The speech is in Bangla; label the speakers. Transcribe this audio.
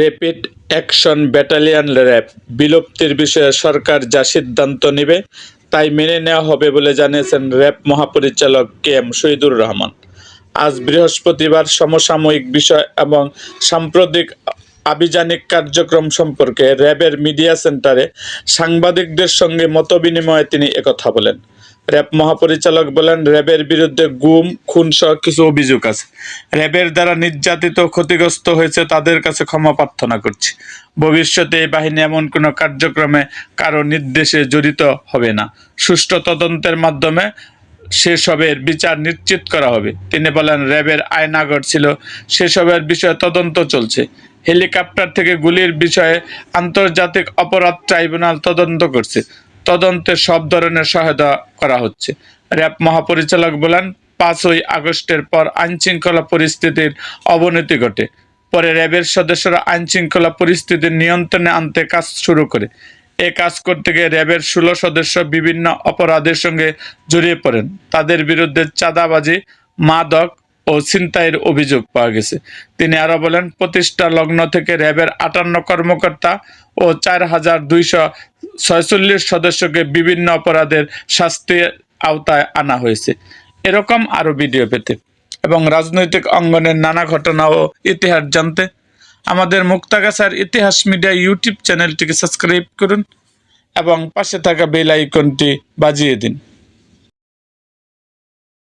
Speaker 1: র্যাপিড অ্যাকশন ব্যাটালিয়ন র্যাব বিলুপ্তির বিষয়ে সরকার যা সিদ্ধান্ত নেবে তাই মেনে নেওয়া হবে বলে জানিয়েছেন র্যাব মহাপরিচালক কে এম শহীদুর রহমান। আজ বৃহস্পতিবার সমসাময়িক বিষয় এবং সাম্প্রতিক আভিযানিক কার্যক্রম সম্পর্কে র্যাবের মিডিয়া সেন্টারে সাংবাদিকদের সঙ্গে মতবিনিময়ে তিনি একথা বলেন। র্যাব মহাপরিচালক বলেন, র্যাবের বিরুদ্ধে গুম, খুন সহ কিছু অভিযোগ আছে। র্যাবের দ্বারা নির্যাতিত, ক্ষতিগ্রস্ত হয়েছে তাদের কাছে ক্ষমা প্রার্থনা করছি। ভবিষ্যতে এই বাহিনী এমন কোনো কার্যক্রমে কারও নির্দেশে জড়িত হবে না। সুষ্ঠু তদন্তের মাধ্যমে সেসবের বিচার নিশ্চিত করা হবে। তিনি বলেন, র্যাবের আয়নাগর ছিল, সেসবের বিষয়ে তদন্ত চলছে। হেলিকপ্টার থেকে গুলির বিষয়ে আন্তর্জাতিক অপরাধ ট্রাইব্যুনাল তদন্ত করছে। তদন্তে সব ধরনের সহায়তা করা হচ্ছে। র্যাব মহাপরিচালক বলেন, পাঁচই আগস্টের পর আইনশৃঙ্খলা পরিস্থিতির অবনতি ঘটে। পরে র্যাবের সদস্যরা আইনশৃঙ্খলা পরিস্থিতি নিয়ন্ত্রণে আনতে কাজ শুরু করে। এ কাজ করতে গিয়ে র্যাবের ষোলো সদস্য বিভিন্ন অপরাধের সঙ্গে জড়িয়ে পড়েন। তাদের বিরুদ্ধে চাঁদাবাজি, মাদক ও ছিনতাইয়ের অভিযোগ পাওয়া গেছে। তিনি আরও বলেন, প্রতিষ্ঠা লগ্ন থেকে র্যাবের আটান্ন কর্মকর্তা ও চার হাজার দুইশো ছয়চল্লিশ সদস্যকে বিভিন্ন অপরাধের শাস্তির আওতায় আনা হয়েছে। এরকম আরও ভিডিও পেতে এবং রাজনৈতিক অঙ্গনের নানা ঘটনা ও ইতিহাস জানতে আমাদের মুক্তাগাছার ইতিহাস মিডিয়া ইউটিউব চ্যানেলটিকে সাবস্ক্রাইব করুন এবং পাশে থাকা বেল আইকনটি বাজিয়ে দিন।